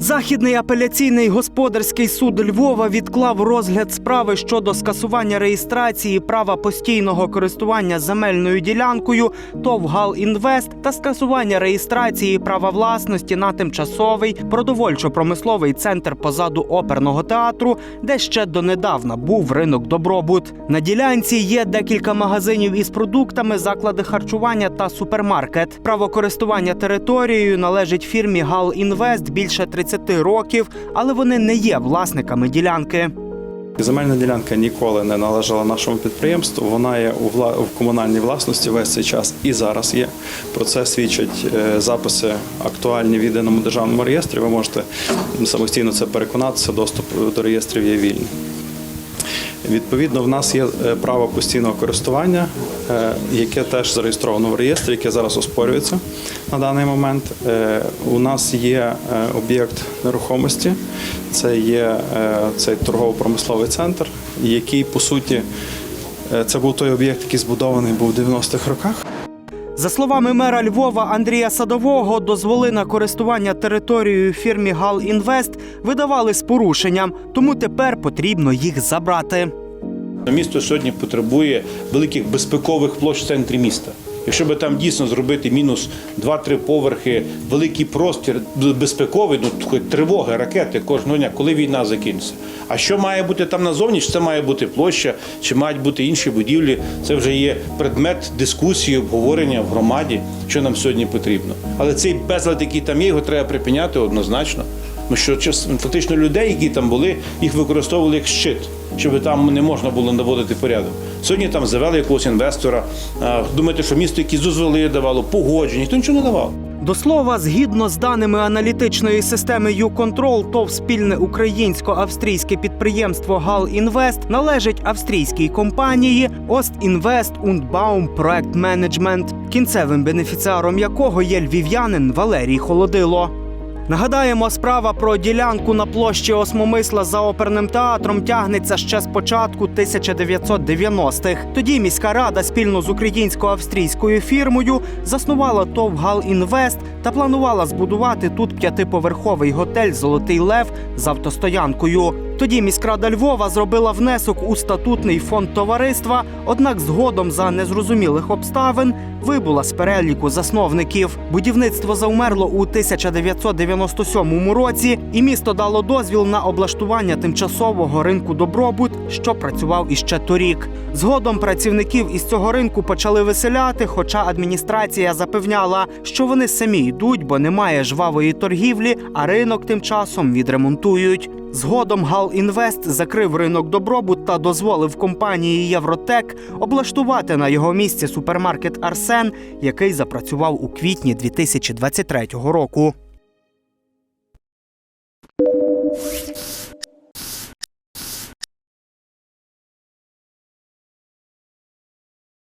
Західний апеляційний господарський суд Львова відклав розгляд справи щодо скасування реєстрації права постійного користування земельною ділянкою ТОВ «Гал Інвест» та скасування реєстрації права власності на тимчасовий продовольчо-промисловий центр позаду оперного театру, де ще донедавна був ринок Добробут. На ділянці є декілька магазинів із продуктами, заклади харчування та супермаркет. Право користування територією належить фірмі «Гал Інвест» більше 30 років, але вони не є власниками ділянки. Земельна ділянка ніколи не належала нашому підприємству. Вона є у вла... в комунальній власності весь цей час і зараз є. Про це свідчать е, записи актуальні в єдиному державному реєстрі. Ви можете самостійно це переконатися. Доступ до реєстрів є вільний. Відповідно, в нас є е, право постійного користування, е, яке теж зареєстровано в реєстрі, яке зараз оспорюється на даний момент. Е, У нас є об'єкт нерухомості, це є цей торгово-промисловий центр, який по суті це був той об'єкт, який збудований був в 90-х роках. За словами мера Львова Андрія Садового, дозволи на користування територією фірмі «Гал Інвест» видавали з порушенням, тому тепер потрібно їх забрати. Місто сьогодні потребує великих безпекових площ в центрі міста. Якщо би там дійсно зробити мінус 2-3 поверхи, великий простір безпековий, ну тривоги, ракети кожного дня, коли війна закінчиться. А що має бути там назовні? Чи це має бути площа, чи мають бути інші будівлі? Це вже є предмет дискусії, обговорення в громаді, що нам сьогодні потрібно. Але цей безлад, який там є, його треба припиняти однозначно. Тому що фактично людей, які там були, їх використовували як щит, щоб там не можна було наводити порядок. Сьогодні там завели якогось інвестора. Думаєте, що місто якісь дозволи давало, погодження, ніхто нічого не давав. До слова, згідно з даними аналітичної системи «Юконтрол», ТОВ спільне українсько-австрійське підприємство «Гал Інвест» належить австрійській компанії «Ост Інвест und Baum Проект Менеджмент», кінцевим бенефіціаром якого є львів'янин Валерій Холодило. Нагадаємо, справа про ділянку на площі Осмомисла за оперним театром тягнеться ще з початку 1990-х. Тоді міська рада спільно з українсько-австрійською фірмою заснувала ТОВ «Гал Інвест» та планувала збудувати тут п'ятиповерховий готель Золотий Лев з автостоянкою. Тоді міськрада Львова зробила внесок у статутний фонд товариства, однак згодом за незрозумілих обставин вибула з переліку засновників. Будівництво завмерло у 1997 році, і місто дало дозвіл на облаштування тимчасового ринку добробут, що працював іще торік. Згодом працівників із цього ринку почали виселяти, хоча адміністрація запевняла, що вони самі йдуть, бо немає жвавої торгівлі, а ринок тим часом відремонтують. Згодом Гал Інвест закрив ринок добробут та дозволив компанії Євротек облаштувати на його місці супермаркет Арсен, який запрацював у квітні 2023 року.